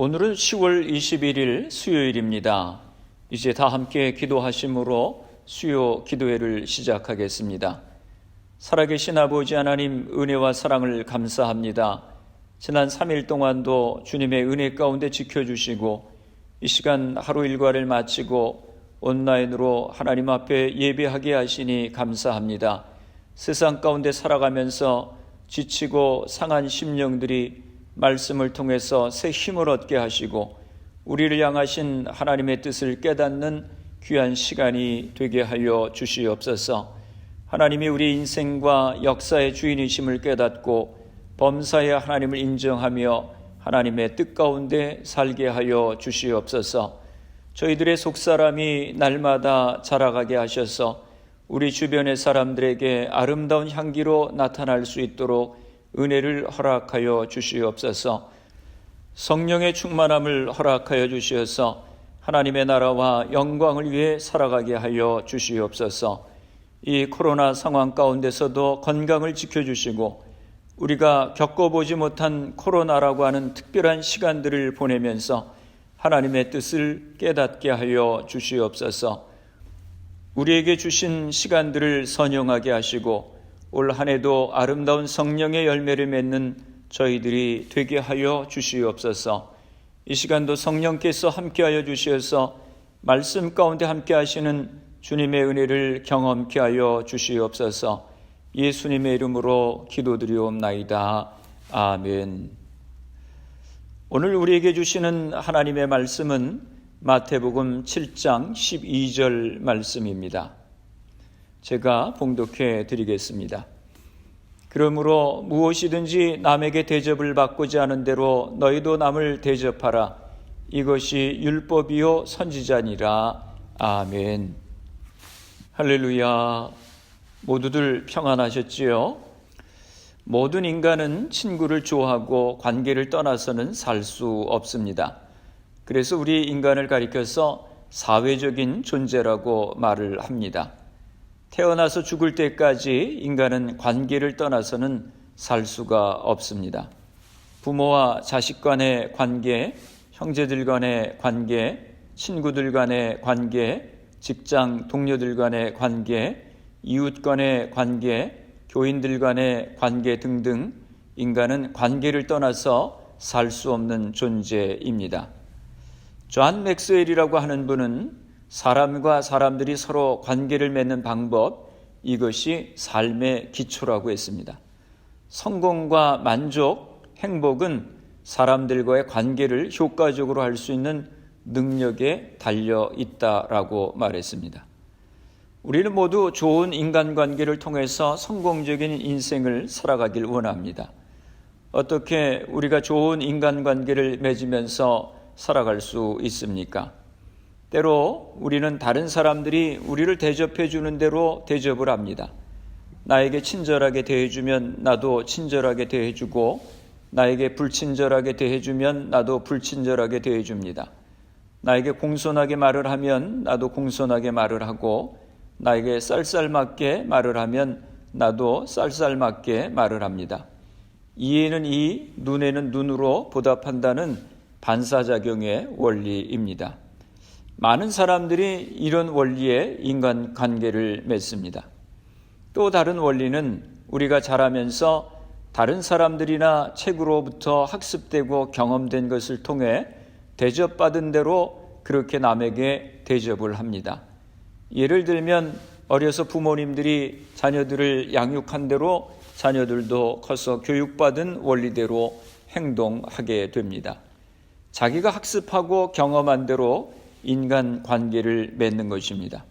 오늘은 10월 21일 수요일입니다. 이제 다 함께 기도하심으로 수요 기도회를 시작하겠습니다. 살아계신 아버지 하나님 은혜와 사랑을 감사합니다. 지난 3일 동안도 주님의 은혜 가운데 지켜주시고 이 시간 하루 일과를 마치고 온라인으로 하나님 앞에 예배하게 하시니 감사합니다. 세상 가운데 살아가면서 지치고 상한 심령들이 말씀을 통해서 새 힘을 얻게 하시고 우리를 향하신 하나님의 뜻을 깨닫는 귀한 시간이 되게 하여 주시옵소서. 하나님이 우리 인생과 역사의 주인이심을 깨닫고 범사의 하나님을 인정하며 하나님의 뜻 가운데 살게 하여 주시옵소서. 저희들의 속사람이 날마다 자라가게 하셔서 우리 주변의 사람들에게 아름다운 향기로 나타날 수 있도록 은혜를 허락하여 주시옵소서. 성령의 충만함을 허락하여 주시어서 하나님의 나라와 영광을 위해 살아가게 하여 주시옵소서. 이 코로나 상황 가운데서도 건강을 지켜주시고 우리가 겪어보지 못한 코로나라고 하는 특별한 시간들을 보내면서 하나님의 뜻을 깨닫게 하여 주시옵소서. 우리에게 주신 시간들을 선용하게 하시고 올 한 해도 아름다운 성령의 열매를 맺는 저희들이 되게 하여 주시옵소서. 이 시간도 성령께서 함께하여 주시어서 말씀 가운데 함께하시는 주님의 은혜를 경험케 하여 주시옵소서. 예수님의 이름으로 기도드리옵나이다. 아멘. 오늘 우리에게 주시는 하나님의 말씀은 마태복음 7장 12절 말씀입니다. 제가 봉독해 드리겠습니다. 그러므로 무엇이든지 남에게 대접을 받고자 하는 대로 너희도 남을 대접하라. 이것이 율법이요 선지자니라. 아멘. 할렐루야. 모두들 평안하셨지요? 모든 인간은 친구를 좋아하고 관계를 떠나서는 살 수 없습니다. 그래서 우리 인간을 가리켜서 사회적인 존재라고 말을 합니다. 태어나서 죽을 때까지 인간은 관계를 떠나서는 살 수가 없습니다. 부모와 자식 간의 관계, 형제들 간의 관계, 친구들 간의 관계, 직장 동료들 간의 관계, 이웃 간의 관계, 교인들 간의 관계 등등 인간은 관계를 떠나서 살 수 없는 존재입니다. 존 맥스웰이라고 하는 분은 사람과 사람들이 서로 관계를 맺는 방법, 이것이 삶의 기초라고 했습니다. 성공과 만족, 행복은 사람들과의 관계를 효과적으로 할 수 있는 능력에 달려 있다라고 말했습니다. 우리는 모두 좋은 인간관계를 통해서 성공적인 인생을 살아가길 원합니다. 어떻게 우리가 좋은 인간관계를 맺으면서 살아갈 수 있습니까? 때로 우리는 다른 사람들이 우리를 대접해 주는 대로 대접을 합니다. 나에게 친절하게 대해주면 나도 친절하게 대해주고 나에게 불친절하게 대해주면 나도 불친절하게 대해줍니다. 나에게 공손하게 말을 하면 나도 공손하게 말을 하고 나에게 쌀쌀맞게 말을 하면 나도 쌀쌀맞게 말을 합니다. 이에는 이, 눈에는 눈으로 보답한다는 반사작용의 원리입니다. 많은 사람들이 이런 원리에 인간 관계를 맺습니다. 또 다른 원리는 우리가 자라면서 다른 사람들이나 책으로부터 학습되고 경험된 것을 통해 대접받은 대로 그렇게 남에게 대접을 합니다. 예를 들면 어려서 부모님들이 자녀들을 양육한 대로 자녀들도 커서 교육받은 원리대로 행동하게 됩니다. 자기가 학습하고 경험한 대로 인간 관계를 맺는 것입니다.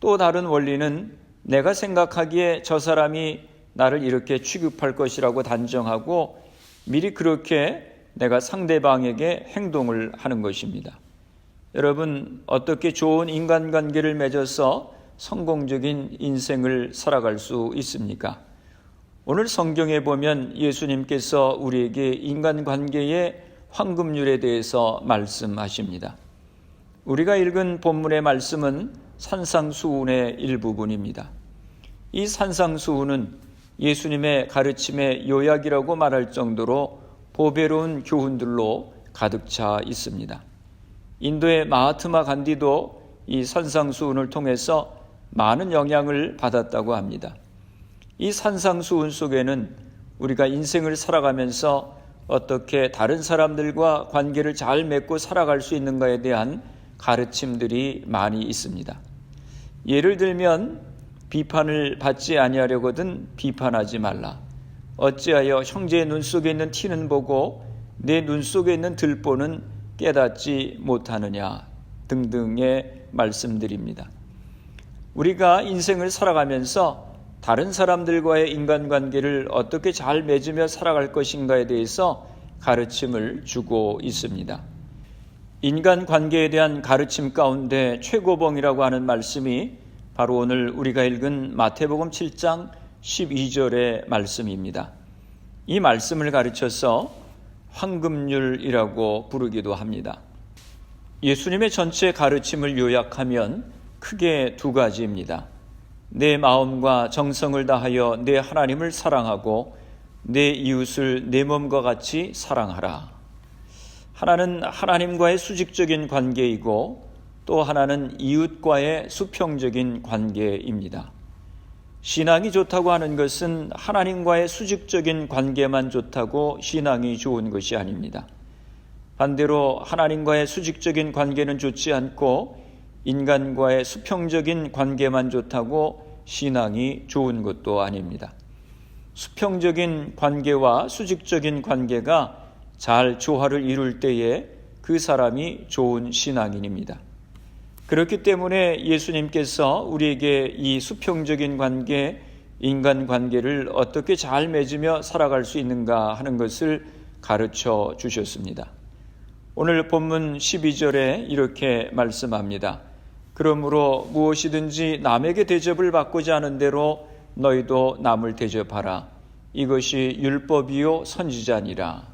또 다른 원리는 내가 생각하기에 저 사람이 나를 이렇게 취급할 것이라고 단정하고 미리 그렇게 내가 상대방에게 행동을 하는 것입니다. 여러분, 어떻게 좋은 인간관계를 맺어서 성공적인 인생을 살아갈 수 있습니까? 오늘 성경에 보면 예수님께서 우리에게 인간관계의 황금률에 대해서 말씀하십니다. 우리가 읽은 본문의 말씀은 산상수훈의 일부분입니다. 이 산상수훈은 예수님의 가르침의 요약이라고 말할 정도로 보배로운 교훈들로 가득 차 있습니다. 인도의 마하트마 간디도 이 산상수훈을 통해서 많은 영향을 받았다고 합니다. 이 산상수훈 속에는 우리가 인생을 살아가면서 어떻게 다른 사람들과 관계를 잘 맺고 살아갈 수 있는가에 대한 가르침들이 많이 있습니다. 예를 들면 비판을 받지 아니하려거든 비판하지 말라. 어찌하여 형제의 눈 속에 있는 티는 보고 내 눈 속에 있는 들보는 깨닫지 못하느냐 등등의 말씀들입니다. 우리가 인생을 살아가면서 다른 사람들과의 인간관계를 어떻게 잘 맺으며 살아갈 것인가에 대해서 가르침을 주고 있습니다. 인간 관계에 대한 가르침 가운데 최고봉이라고 하는 말씀이 바로 오늘 우리가 읽은 마태복음 7장 12절의 말씀입니다. 이 말씀을 가르쳐서 황금률이라고 부르기도 합니다. 예수님의 전체 가르침을 요약하면 크게 두 가지입니다. 내 마음과 정성을 다하여 내 하나님을 사랑하고 내 이웃을 내 몸과 같이 사랑하라. 하나는 하나님과의 수직적인 관계이고 또 하나는 이웃과의 수평적인 관계입니다. 신앙이 좋다고 하는 것은 하나님과의 수직적인 관계만 좋다고 신앙이 좋은 것이 아닙니다. 반대로 하나님과의 수직적인 관계는 좋지 않고 인간과의 수평적인 관계만 좋다고 신앙이 좋은 것도 아닙니다. 수평적인 관계와 수직적인 관계가 잘 조화를 이룰 때에 그 사람이 좋은 신앙인입니다. 그렇기 때문에 예수님께서 우리에게 이 수평적인 관계, 인간 관계를 어떻게 잘 맺으며 살아갈 수 있는가 하는 것을 가르쳐 주셨습니다. 오늘 본문 12절에 이렇게 말씀합니다. 그러므로 무엇이든지 남에게 대접을 받고자 하는 대로 너희도 남을 대접하라. 이것이 율법이요 선지자니라.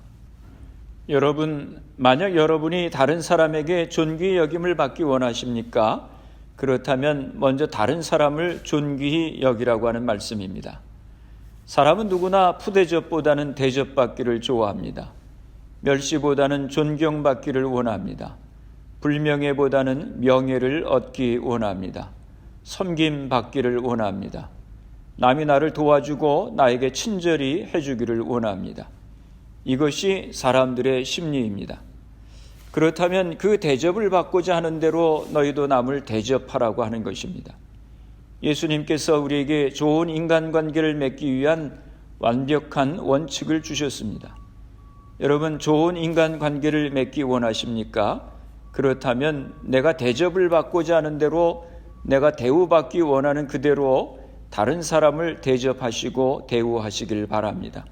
여러분, 만약 여러분이 다른 사람에게 존귀히 여김을 받기 원하십니까? 그렇다면 먼저 다른 사람을 존귀히 여기라고 하는 말씀입니다. 사람은 누구나 푸대접보다는 대접받기를 좋아합니다. 멸시보다는 존경받기를 원합니다. 불명예보다는 명예를 얻기 원합니다. 섬김 받기를 원합니다. 남이 나를 도와주고 나에게 친절히 해주기를 원합니다. 이것이 사람들의 심리입니다. 그렇다면 그 대접을 받고자 하는 대로 너희도 남을 대접하라고 하는 것입니다. 예수님께서 우리에게 좋은 인간관계를 맺기 위한 완벽한 원칙을 주셨습니다. 여러분, 좋은 인간관계를 맺기 원하십니까? 그렇다면 내가 대접을 받고자 하는 대로 내가 대우받기 원하는 그대로 다른 사람을 대접하시고 대우하시길 바랍니다.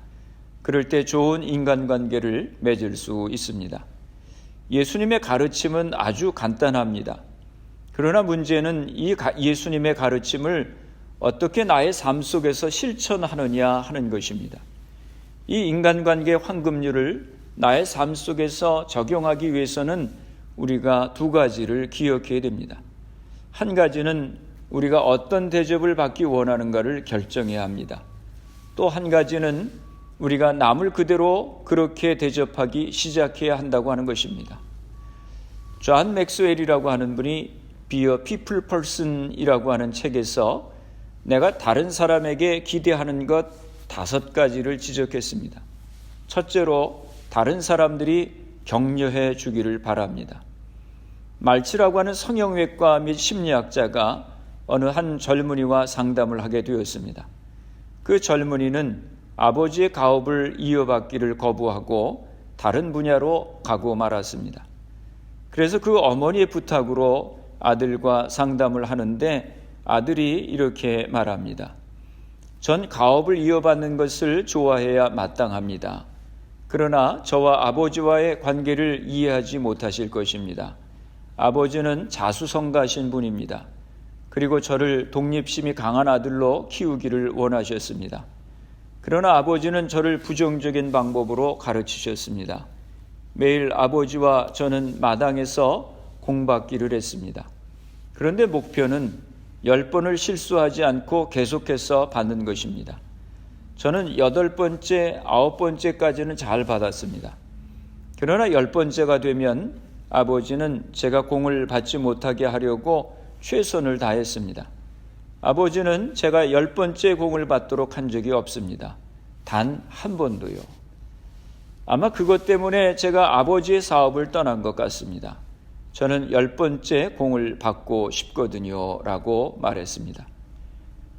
그럴 때 좋은 인간관계를 맺을 수 있습니다. 예수님의 가르침은 아주 간단합니다. 그러나 문제는 이 예수님의 가르침을 어떻게 나의 삶 속에서 실천하느냐 하는 것입니다. 이 인간관계 황금률을 나의 삶 속에서 적용하기 위해서는 우리가 두 가지를 기억해야 됩니다. 한 가지는 우리가 어떤 대접을 받기 원하는가를 결정해야 합니다. 또 한 가지는 우리가 남을 그대로 그렇게 대접하기 시작해야 한다고 하는 것입니다. 존 맥스웰이라고 하는 분이 a People Person이라고 하는 책에서 내가 다른 사람에게 기대하는 것 다섯 가지를 지적했습니다. 첫째로 다른 사람들이 격려해 주기를 바랍니다. 말치라고 하는 성형외과 및 심리학자가 어느 한 젊은이와 상담을 하게 되었습니다. 그 젊은이는 아버지의 가업을 이어받기를 거부하고 다른 분야로 가고 말았습니다. 그래서 그 어머니의 부탁으로 아들과 상담을 하는데 아들이 이렇게 말합니다. 전 가업을 이어받는 것을 좋아해야 마땅합니다. 그러나 저와 아버지와의 관계를 이해하지 못하실 것입니다. 아버지는 자수성가하신 분입니다. 그리고 저를 독립심이 강한 아들로 키우기를 원하셨습니다. 그러나 아버지는 저를 부정적인 방법으로 가르치셨습니다. 매일 아버지와 저는 마당에서 공받기를 했습니다. 그런데 목표는 열 번을 실수하지 않고 계속해서 받는 것입니다. 저는 여덟 번째, 아홉 번째까지는 잘 받았습니다. 그러나 열 번째가 되면 아버지는 제가 공을 받지 못하게 하려고 최선을 다했습니다. 아버지는 제가 열 번째 공을 받도록 한 적이 없습니다. 단 한 번도요. 아마 그것 때문에 제가 아버지의 사업을 떠난 것 같습니다. 저는 열 번째 공을 받고 싶거든요. 라고 말했습니다.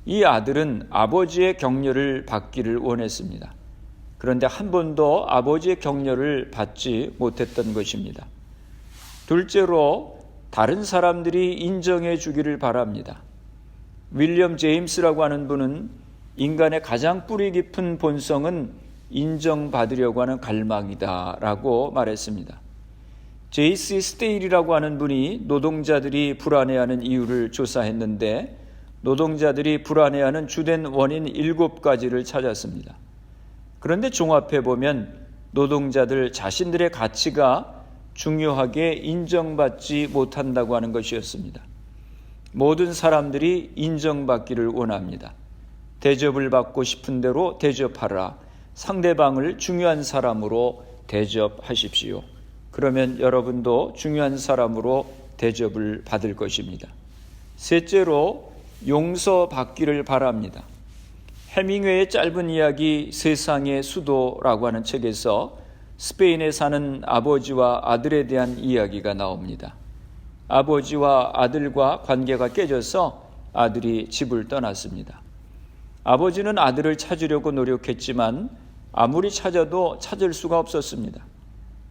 이 아들은 아버지의 격려를 받기를 원했습니다. 그런데 한 번도 아버지의 격려를 받지 못했던 것입니다. 둘째로 다른 사람들이 인정해 주기를 바랍니다. 윌리엄 제임스라고 하는 분은 인간의 가장 뿌리 깊은 본성은 인정받으려고 하는 갈망이다라고 말했습니다. 제이스 스테일이라고 하는 분이 노동자들이 불안해하는 이유를 조사했는데 노동자들이 불안해하는 주된 원인 일곱 가지를 찾았습니다. 그런데 종합해 보면 노동자들 자신들의 가치가 중요하게 인정받지 못한다고 하는 것이었습니다. 모든 사람들이 인정받기를 원합니다. 대접을 받고 싶은 대로 대접하라. 상대방을 중요한 사람으로 대접하십시오. 그러면 여러분도 중요한 사람으로 대접을 받을 것입니다. 셋째로 용서받기를 바랍니다. 해밍웨이의 짧은 이야기 세상의 수도라고 하는 책에서 스페인에 사는 아버지와 아들에 대한 이야기가 나옵니다. 아버지와 아들과 관계가 깨져서 아들이 집을 떠났습니다. 아버지는 아들을 찾으려고 노력했지만 아무리 찾아도 찾을 수가 없었습니다.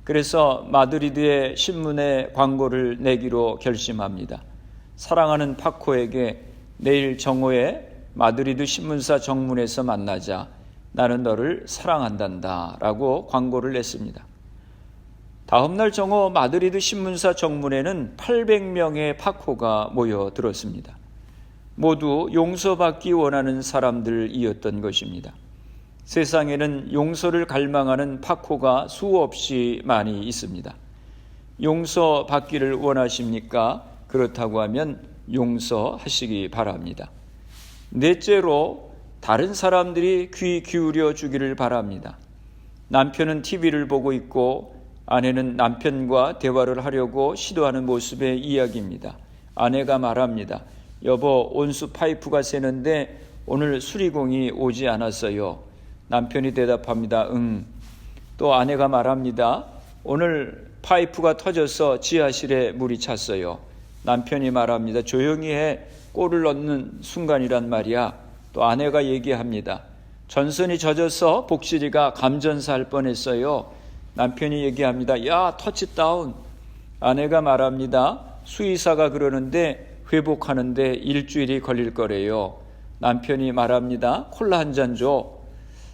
그래서 마드리드의 신문에 광고를 내기로 결심합니다. 사랑하는 파코에게 내일 정오에 마드리드 신문사 정문에서 만나자. 나는 너를 사랑한단다. 라고 광고를 냈습니다. 다음날 정오 마드리드 신문사 정문에는 800명의 파코가 모여들었습니다. 모두 용서받기 원하는 사람들이었던 것입니다. 세상에는 용서를 갈망하는 파코가 수없이 많이 있습니다. 용서 받기를 원하십니까? 그렇다고 하면 용서하시기 바랍니다. 넷째로 다른 사람들이 귀 기울여 주기를 바랍니다. 남편은 TV를 보고 있고 아내는 남편과 대화를 하려고 시도하는 모습의 이야기입니다. 아내가 말합니다. 여보, 온수 파이프가 새는데 오늘 수리공이 오지 않았어요. 남편이 대답합니다. 응. 또 아내가 말합니다. 오늘 파이프가 터져서 지하실에 물이 찼어요. 남편이 말합니다. 조용히 해. 골을 넣는 순간이란 말이야. 또 아내가 얘기합니다. 전선이 젖어서 복실이가 감전사 할 뻔했어요. 남편이 얘기합니다. 야, 터치다운. 아내가 말합니다. 수의사가 그러는데 회복하는데 일주일이 걸릴 거래요. 남편이 말합니다. 콜라 한 잔 줘.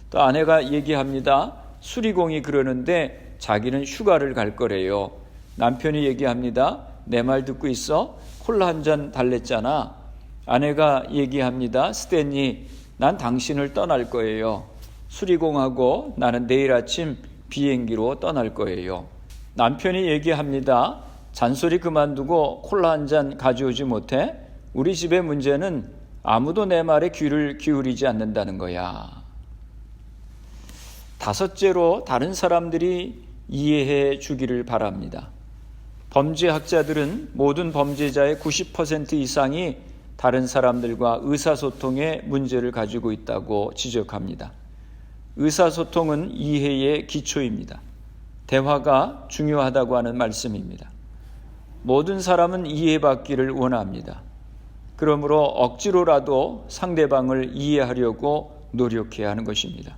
또 아내가 얘기합니다. 수리공이 그러는데 자기는 휴가를 갈 거래요. 남편이 얘기합니다. 내 말 듣고 있어? 콜라 한 잔 달랬잖아. 아내가 얘기합니다. 스탠리, 난 당신을 떠날 거예요. 수리공하고 나는 내일 아침 비행기로 떠날 거예요. 남편이 얘기합니다. 잔소리 그만두고 콜라 한 잔 가져오지 못해? 우리 집의 문제는 아무도 내 말에 귀를 기울이지 않는다는 거야. 다섯째로 다른 사람들이 이해해 주기를 바랍니다. 범죄학자들은 모든 범죄자의 90% 이상이 다른 사람들과 의사소통에 문제를 가지고 있다고 지적합니다. 의사소통은 이해의 기초입니다. 대화가 중요하다고 하는 말씀입니다. 모든 사람은 이해받기를 원합니다. 그러므로 억지로라도 상대방을 이해하려고 노력해야 하는 것입니다.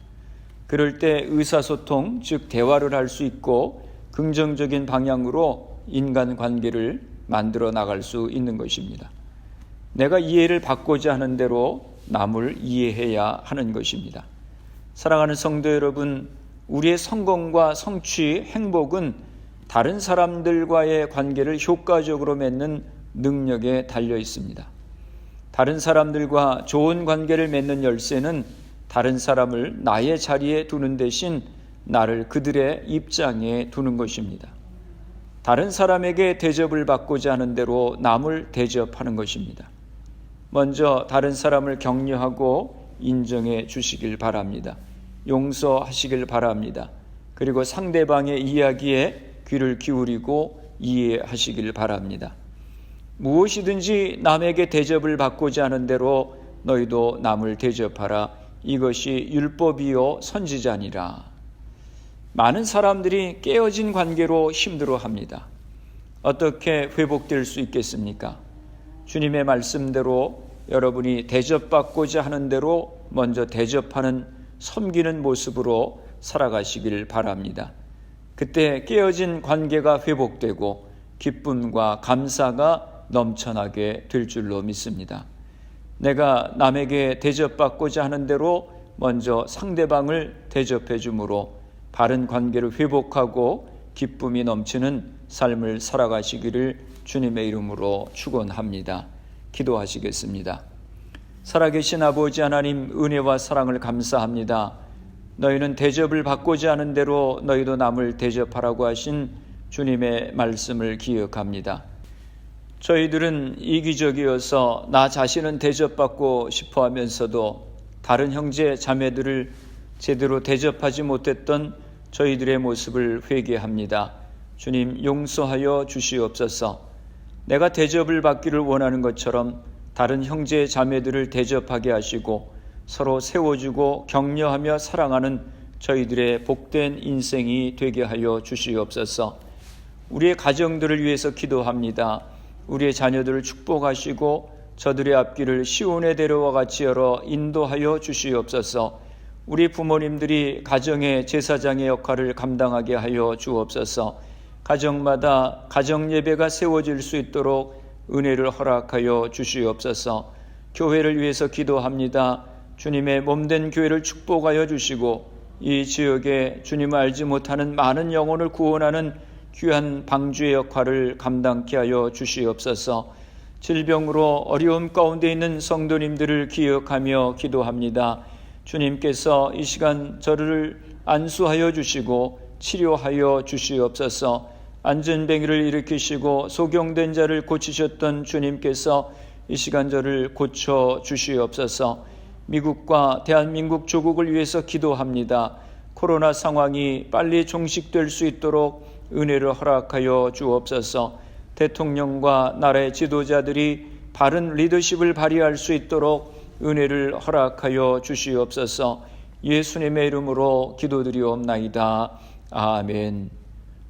그럴 때 의사소통, 즉 대화를 할 수 있고 긍정적인 방향으로 인간 관계를 만들어 나갈 수 있는 것입니다. 내가 이해를 받고자 하는 대로 남을 이해해야 하는 것입니다. 사랑하는 성도 여러분, 우리의 성공과 성취, 행복은 다른 사람들과의 관계를 효과적으로 맺는 능력에 달려 있습니다. 다른 사람들과 좋은 관계를 맺는 열쇠는 다른 사람을 나의 자리에 두는 대신 나를 그들의 입장에 두는 것입니다. 다른 사람에게 대접을 받고자 하는 대로 남을 대접하는 것입니다. 먼저 다른 사람을 격려하고 인정해 주시길 바랍니다. 용서하시길 바랍니다. 그리고 상대방의 이야기에 귀를 기울이고 이해하시길 바랍니다. 무엇이든지 남에게 대접을 받고자 하는 대로 너희도 남을 대접하라. 이것이 율법이요 선지자니라. 많은 사람들이 깨어진 관계로 힘들어 합니다. 어떻게 회복될 수 있겠습니까? 주님의 말씀대로 여러분이 대접받고자 하는 대로 먼저 대접하는 섬기는 모습으로 살아가시길 바랍니다. 그때 깨어진 관계가 회복되고 기쁨과 감사가 넘쳐나게 될 줄로 믿습니다. 내가 남에게 대접받고자 하는 대로 먼저 상대방을 대접해 주므로 바른 관계를 회복하고 기쁨이 넘치는 삶을 살아가시기를 주님의 이름으로 축원합니다. 기도하시겠습니다. 살아계신 아버지 하나님 은혜와 사랑을 감사합니다. 너희는 대접을 받고자 하는 대로 너희도 남을 대접하라고 하신 주님의 말씀을 기억합니다. 저희들은 이기적이어서 나 자신은 대접받고 싶어 하면서도 다른 형제 자매들을 제대로 대접하지 못했던 저희들의 모습을 회개합니다. 주님 용서하여 주시옵소서. 내가 대접을 받기를 원하는 것처럼 다른 형제 자매들을 대접하게 하시고 서로 세워주고 격려하며 사랑하는 저희들의 복된 인생이 되게 하여 주시옵소서. 우리의 가정들을 위해서 기도합니다. 우리의 자녀들을 축복하시고 저들의 앞길을 시온의 대로와 같이 열어 인도하여 주시옵소서. 우리 부모님들이 가정의 제사장의 역할을 감당하게 하여 주옵소서. 가정마다 가정 예배가 세워질 수 있도록 은혜를 허락하여 주시옵소서. 교회를 위해서 기도합니다. 주님의 몸된 교회를 축복하여 주시고 이 지역에 주님을 알지 못하는 많은 영혼을 구원하는 귀한 방주의 역할을 감당케 하여 주시옵소서. 질병으로 어려움 가운데 있는 성도님들을 기억하며 기도합니다. 주님께서 이 시간 저를 안수하여 주시고 치료하여 주시옵소서. 안전뱅이를 일으키시고 소경된 자를 고치셨던 주님께서 이 시간 저를 고쳐 주시옵소서. 미국과 대한민국 조국을 위해서 기도합니다. 코로나 상황이 빨리 종식될 수 있도록 은혜를 허락하여 주옵소서. 대통령과 나라의 지도자들이 바른 리더십을 발휘할 수 있도록 은혜를 허락하여 주시옵소서. 예수님의 이름으로 기도드리옵나이다. 아멘.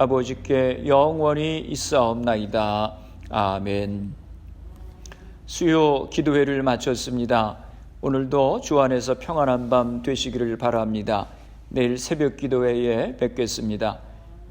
아버지께 영원히 있사옵나이다. 아멘. 수요 기도회를 마쳤습니다. 오늘도 주 안에서 평안한 밤 되시기를 바랍니다. 내일 새벽 기도회에 뵙겠습니다.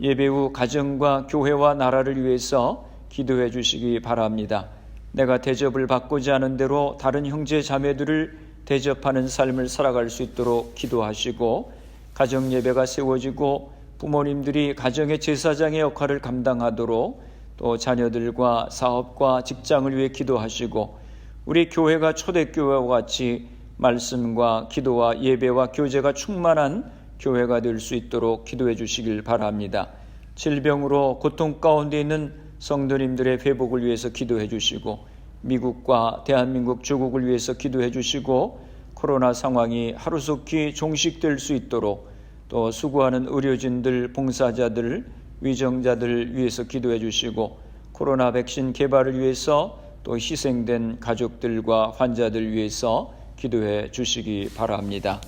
예배 후 가정과 교회와 나라를 위해서 기도해 주시기 바랍니다. 내가 대접을 받고자 하는 대로 다른 형제 자매들을 대접하는 삶을 살아갈 수 있도록 기도하시고 가정 예배가 세워지고 부모님들이 가정의 제사장의 역할을 감당하도록 또 자녀들과 사업과 직장을 위해 기도하시고 우리 교회가 초대교회와 같이 말씀과 기도와 예배와 교제가 충만한 교회가 될 수 있도록 기도해 주시길 바랍니다. 질병으로 고통 가운데 있는 성도님들의 회복을 위해서 기도해 주시고 미국과 대한민국 조국을 위해서 기도해 주시고 코로나 상황이 하루속히 종식될 수 있도록 또 수고하는 의료진들, 봉사자들, 위정자들 위해서 기도해 주시고 코로나 백신 개발을 위해서 또 희생된 가족들과 환자들 위해서 기도해 주시기 바랍니다.